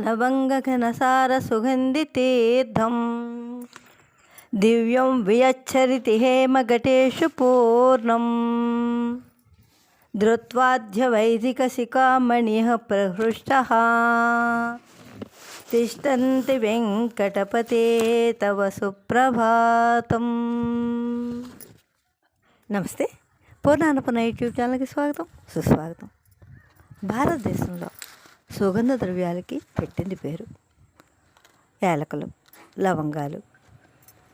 लवङ्गघनसारसुगन्धितीर्थं दिव्यं वियच्छरिति हेमघटेषु पूर्णम् धृत्वाद्यवैदिकशिखामणिः प्रहृष्टः తిష్టంతి వెంకటపతే తవ సుప్రభాతం నమస్తే పూర్ణానపన యూట్యూబ్ ఛానల్కి స్వాగతం సుస్వాగతం భారతదేశంలో సుగంధ ద్రవ్యాలకి పెట్టింది పేరు. యాలకులు లవంగాలు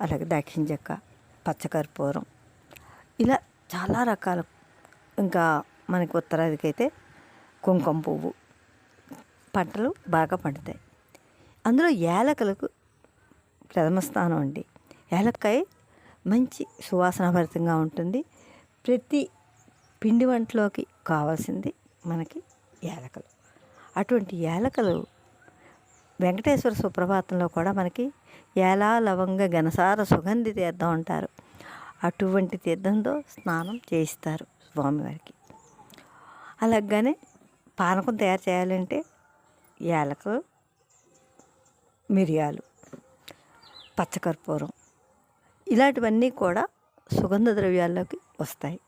అలాగే దాక్షిణ చెక్క పచ్చకర్పూరం. ఇలా చాలా రకాల. ఇంకా మనకి ఉత్తరాదికి అయితే కుంకుమ పువ్వు. పంటలు బాగా పండుతాయి. అందులో ఏలకలకు ప్రథమ స్థానం అండి. ఏలక్కాయ మంచి సువాసనాభరితంగా ఉంటుంది. ప్రతి పిండి వంటలోకి కావాల్సింది మనకి ఏలకలు అటువంటి యాలకలు వెంకటేశ్వర సుప్రభాతంలో కూడా మనకి ఏలా లవంగ ఘనసార సుగంధి తీర్థం అంటారు. అటువంటి తీర్థంతో స్నానం చేయిస్తారు స్వామివారికి. అలాగనే పానకం తయారు చేయాలంటే ఏలకలు మిరియాలు పచ్చకర్పూరం ఇలాంటివన్నీ కూడా సుగంధ ద్రవ్యాల్లోకి వస్తాయి.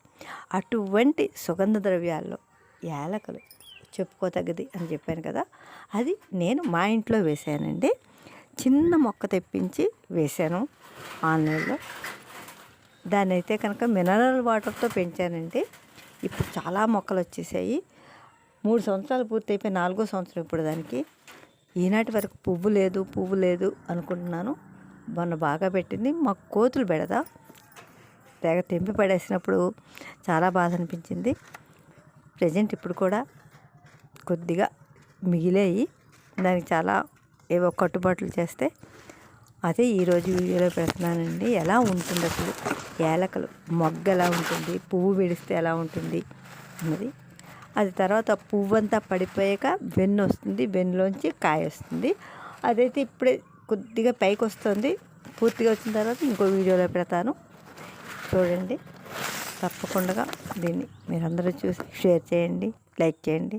అటువంటి సుగంధ ద్రవ్యాల్లో యాలకులు చెప్పుకోతగ్గది అని చెప్పాను కదా అది నేను మా ఇంట్లో వేసానండి. చిన్న మొక్క తెప్పించి వేశాను ఆన్లైన్లో. దాన్ని అయితే కనుక మినరల్ వాటర్తో పెంచానండి. ఇప్పుడు చాలా మొక్కలు వచ్చేసాయి. మూడు సంవత్సరాలు పూర్తయిపోయి నాలుగో సంవత్సరం ఇప్పుడు దానికి. ఈనాటి వరకు పువ్వు లేదు పువ్వు లేదు అనుకుంటున్నాను. మొన్న బాగా పెట్టింది. మా కోతులు పెడదా తెగ తెంపి పడేసినప్పుడు చాలా బాధ అనిపించింది. ప్రజెంట్ ఇప్పుడు కూడా కొద్దిగా మిగిలేయి. దానికి చాలా ఏవో కట్టుబాట్లు చేస్తే అదే ఈరోజు వీడియోలో పెడుతున్నానండి. ఎలా ఉంటుంది అసలు? ఏలకలు మొగ్గ ఎలా ఉంటుంది? పువ్వు విడిస్తే ఎలా ఉంటుంది? అన్నది. అది తర్వాత పువ్వు అంతా పడిపోయాక వెన్ను వస్తుంది. వెన్నులోంచి కాయ వస్తుంది. అదైతే ఇప్పుడే కొద్దిగా పైకి వస్తుంది. పూర్తిగా వచ్చిన తర్వాత ఇంకో వీడియోలో పెడతాను. చూడండి. తప్పకుండా దీన్ని మీరందరూ చూసి షేర్ చేయండి. లైక్ చేయండి.